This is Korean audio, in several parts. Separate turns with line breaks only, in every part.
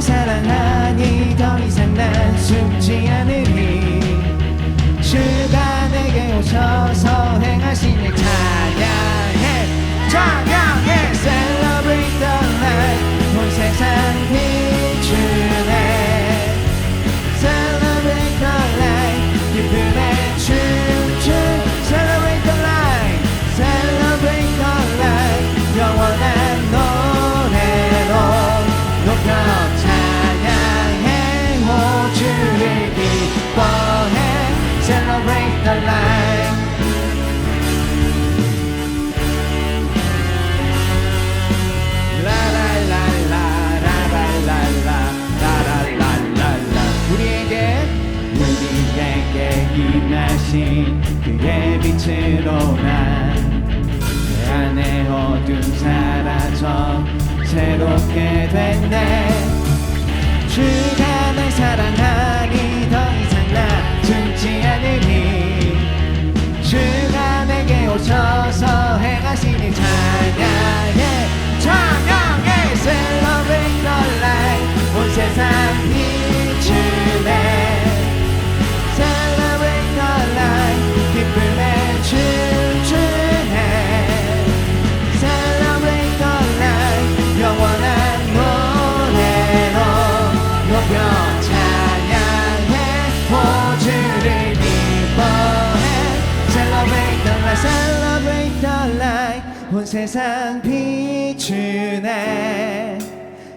사랑하니 더 이상 난 숨지 않으리. 주가 내게 오셔서 행하신 임하신 그의 빛으로 난내 안에 어둠 사라져 새롭게 됐네. 주가 날 사랑하니 더 이상 나 숨지 않으니 주가 내게 오셔서 행하시니 찬양해 찬양해 Celebrate the light 온 세상 비 세상 비추네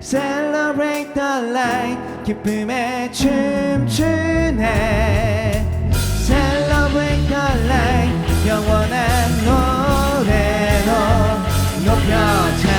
Celebrate the light 기쁨에 춤추네 Celebrate the light 영원한 노래로 높여 찬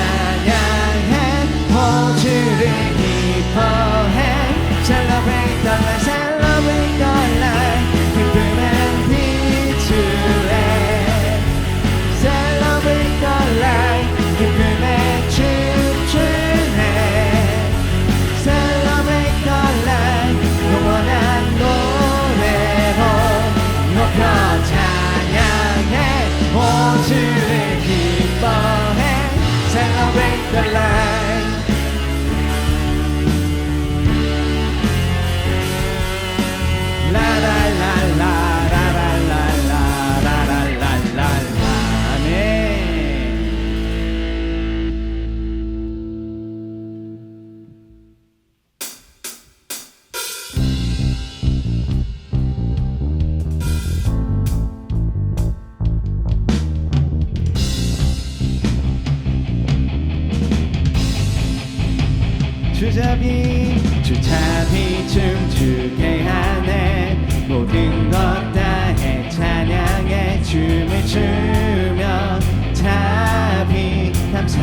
주잡이 주잡이 춤추게 하네. 모든 것 다 해 찬양해 춤을 추며 잡이 감사.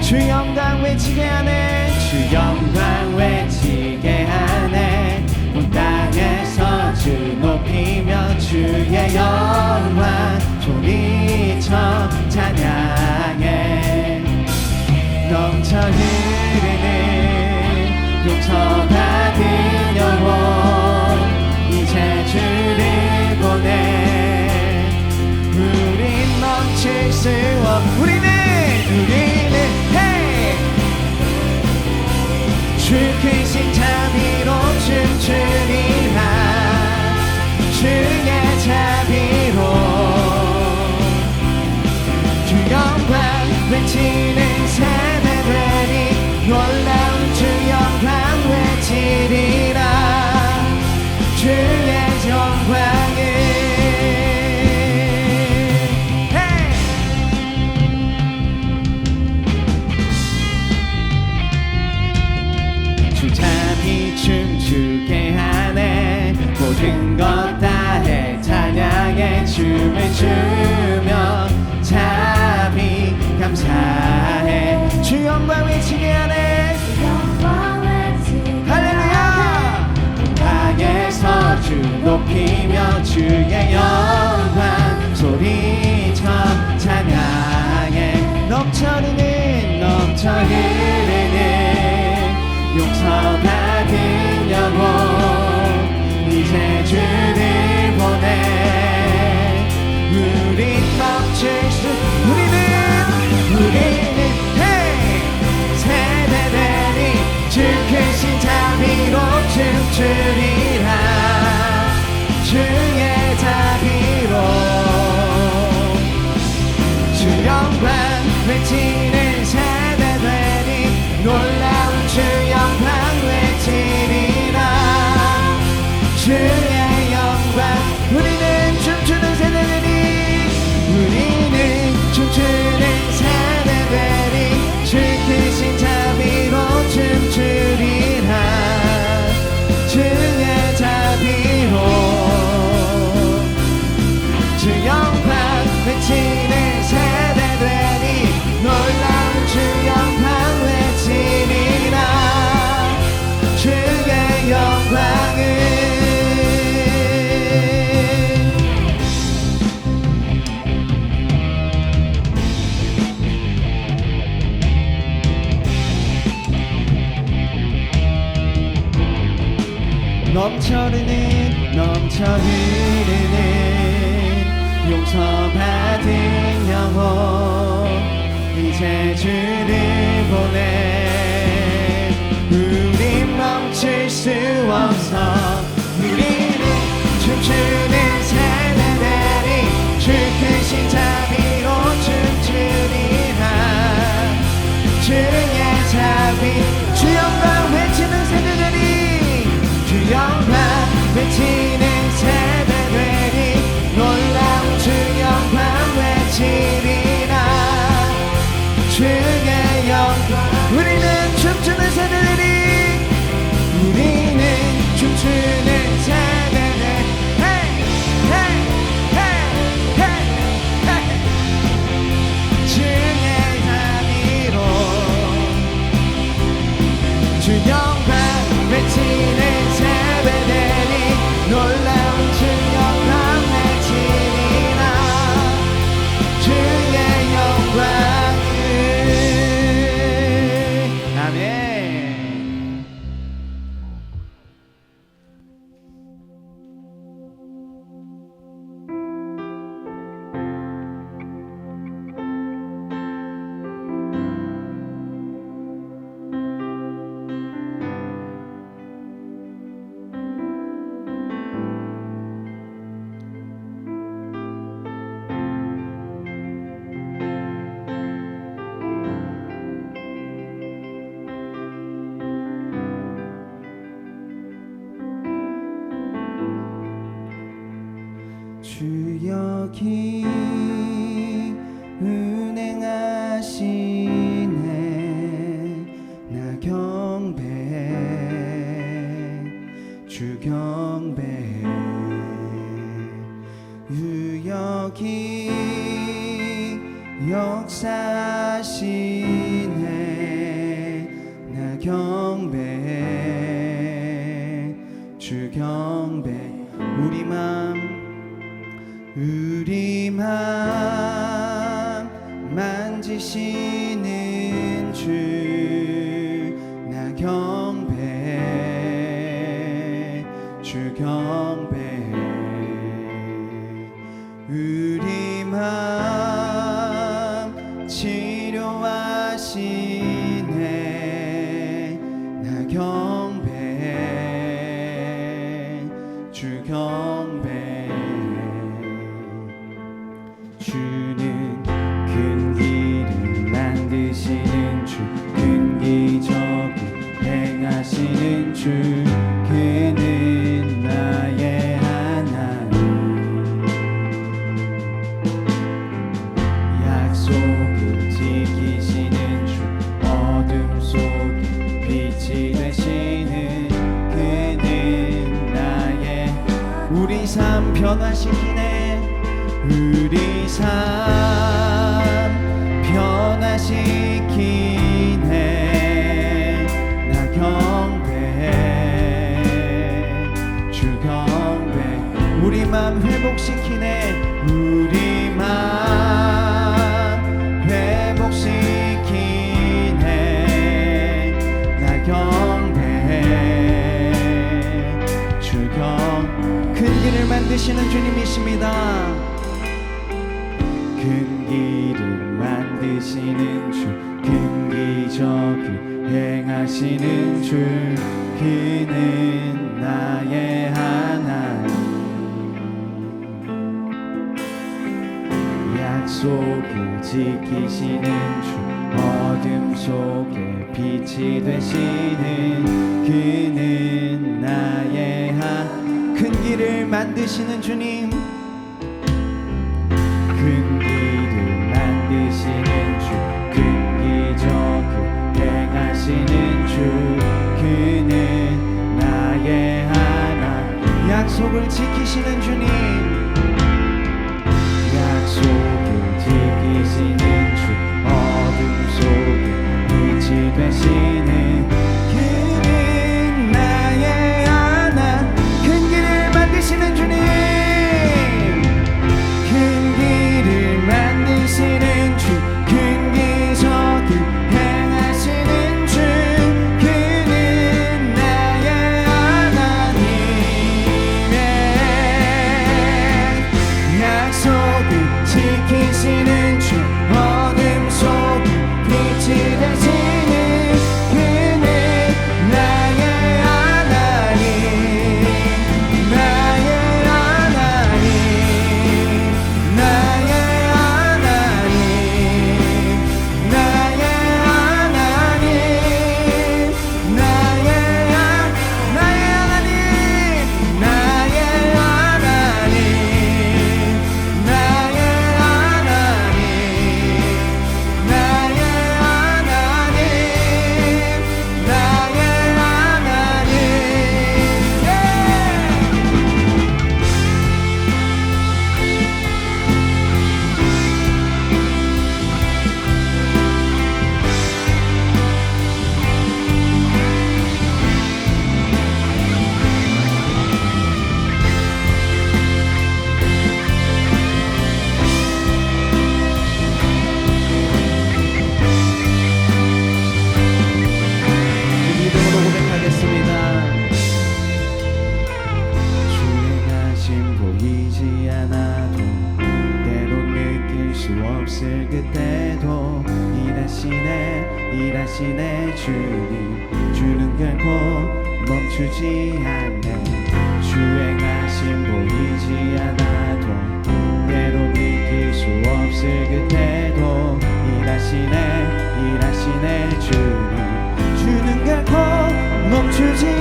주 영광 외치게 하네 주잡이 춤추게 하네. 모든 것 다 해. 찬양해 춤을 추며 잡이 감사해. 주 영광 외치게 하네. 할렐루야! 땅에서 주 높이며 주의 영광 소리쳐 찬양해. 넘쳐 흐르는 넘쳐 흐르는 용서받은 영혼 이제 주를 보내. 우리 멈출 수 우리는 우리는 hey! 세대들이 주크신 자비로 춤추리라. 주의 자비로. 주 영광 외치 흐르는 넘쳐 흐르는 용서받은 영혼 이제 주를 보내. 우린 멈출 수 없어. 우리는 춤추는 사나다리 주크신 자비로 춤추리라 주의 자비 주영광 외치는 세대 sin. 주 경배해 유역이 역사시네. 나 경배 주 경배 우리 맘 우리 맘 만지시 我感兴趣。 회복시키네 우리만 회복시키네 나 경배해 주경 큰 길을 만드시는 주님이십니다. 큰 길을 만드시는 주 근기적을 행하시는 주 그는 나의 하나님. 속을 지키시는 주 어둠 속에 빛이 되시는 그는 나의 한 큰 길을 만드시는 주님. 큰 길을 만드시는 주큰 기적을 행하시는 주. 그는 나의 하나 약속을 지키시는 주님 일하시네 주님 주는 결코 멈추지 않네. 주행하심 보이지 않아도 때로 느낄 수 없을 그때도 일하시네 일하시네 주님. 주는 결코 멈추지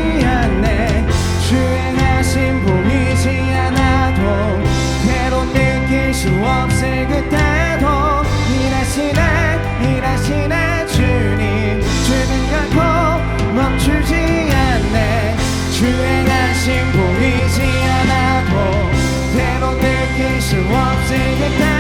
없을